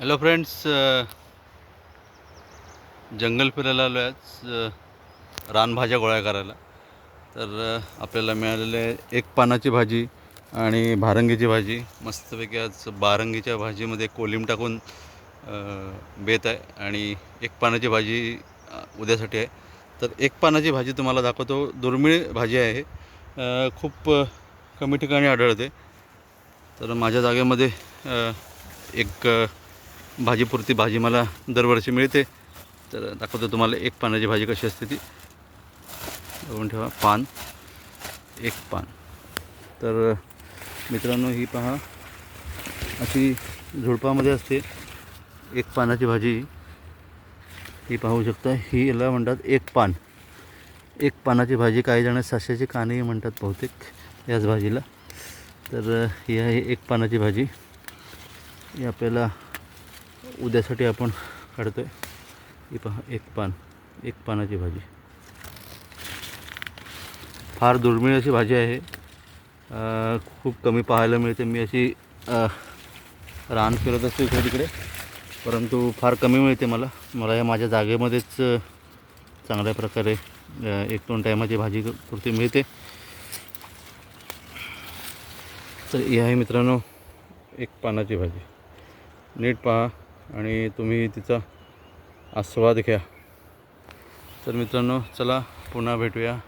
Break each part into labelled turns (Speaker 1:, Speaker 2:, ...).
Speaker 1: Hello friends uh, जंगल फिरायला आलो आहे आज uh, रानभाज्या गोळा करायला. तर uh, आपल्याला मिळालेले एक पानाची भाजी आणि भारंगीची भाजी. मस्तपैकी आज बारंगीच्या भाजीमध्ये कोलिम टाकून बेत आहे आणि एक पानाची भाजी उद्यासाठी आहे. तर एक पानाची भाजी तुम्हाला दाखवतो. दुर्मिळ भाजी आहे. खूप कमी ठिकाणी आढळते. तर माझ्या जागेमध्ये एक भाजीपुरती भाजी मला दरवर्षी मिळते. तर दाखवतो तुम्हाला एक पानाची भाजी कशी असते ती. बघून ठेवा. पान. एक पान. तर मित्रांनो ही पहा. अशी झुडपामध्ये असते. एक पानाची भाजी. ही पाहू शकता. ही याला म्हणतात एक पान. एक पानाची भाजी काही जण सश्याची कानही म्हणतात बहुतेक याच भाजीला. तर ही आहे एक पानाची भाजी. ही आपल्याला उद्यासाठी आपण काढतो आहे ही पहा एक पान. एक पानाची भाजी. फार दुर्मिळ अशी भाजी आहे. खूप कमी पाहायला मिळते. मी अशी रान फिरत असतो इकडे तिकडे. परंतु फार कमी मिळते मला. मला या माझ्या जागेमध्येच चांगल्या प्रकारे एक दोन टायमाची भाजी पुरती मिळते. तर ही आहे मित्रांनो एक पानाची भाजी. नीट पहा. आणि तुम्ही तिचा आस्वाद घ्या. तर मित्रांनो चला पुन्हा भेटूया.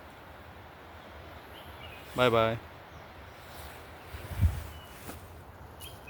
Speaker 1: Bye bye.